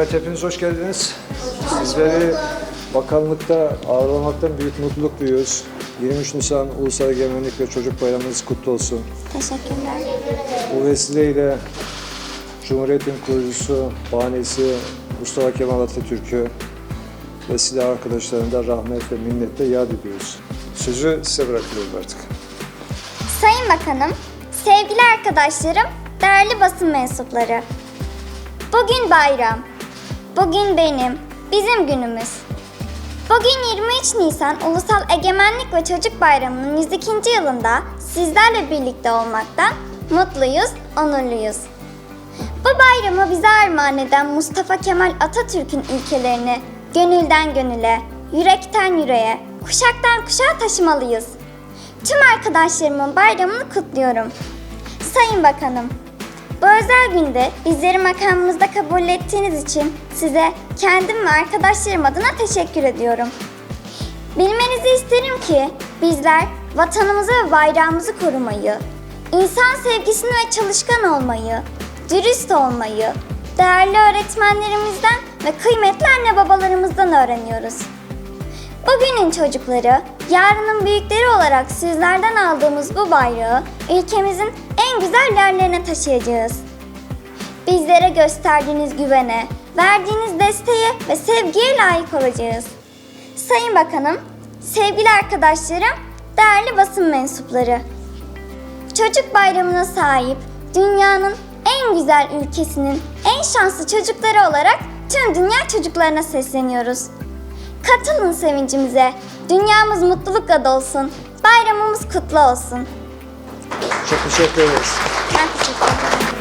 Evet hepiniz hoş geldiniz. Sizleri bakanlıkta ağırlamaktan büyük mutluluk duyuyoruz. 23 Nisan Ulusal Egemenlik ve Çocuk Bayramınız kutlu olsun. Teşekkürler. Bu vesileyle Cumhuriyet'in kurucusu, banisi Mustafa Kemal Atatürk'ü ve silah arkadaşlarını da rahmet ve minnetle yad ediyoruz. Sözü size bırakıyorum artık. Sayın Bakanım, sevgili arkadaşlarım, değerli basın mensupları. Bugün bayram. Bugün benim, bizim günümüz. Bugün 23 Nisan Ulusal Egemenlik ve Çocuk Bayramı'nın 102. yılında sizlerle birlikte olmaktan mutluyuz, onurluyuz. Bu bayramı bize armağan eden Mustafa Kemal Atatürk'ün ilkelerini gönülden gönüle, yürekten yüreğe, kuşaktan kuşağa taşımalıyız. Tüm arkadaşlarımın bayramını kutluyorum. Sayın Bakanım, bu özel günde bizleri makamımızda kabul ettiğiniz için size kendim ve arkadaşlarım adına teşekkür ediyorum. Bilmenizi isterim ki bizler vatanımızı ve bayrağımızı korumayı, insan sevgisini ve çalışkan olmayı, dürüst olmayı, değerli öğretmenlerimizden ve kıymetli anne babalarımızdan öğreniyoruz. Bugünün çocukları, yarının büyükleri olarak sizlerden aldığımız bu bayrağı ülkemizin en güzel yerlerine taşıyacağız. Bizlere gösterdiğiniz güvene, verdiğiniz desteğe ve sevgiye layık olacağız. Sayın Bakanım, sevgili arkadaşlarım, değerli basın mensupları. Çocuk bayramına sahip dünyanın en güzel ülkesinin en şanslı çocukları olarak tüm dünya çocuklarına sesleniyoruz. Katılın sevincimize. Dünyamız mutlulukla dolsun. Bayramımız kutlu olsun. Çok teşekkür ederiz. Ben teşekkür ederim.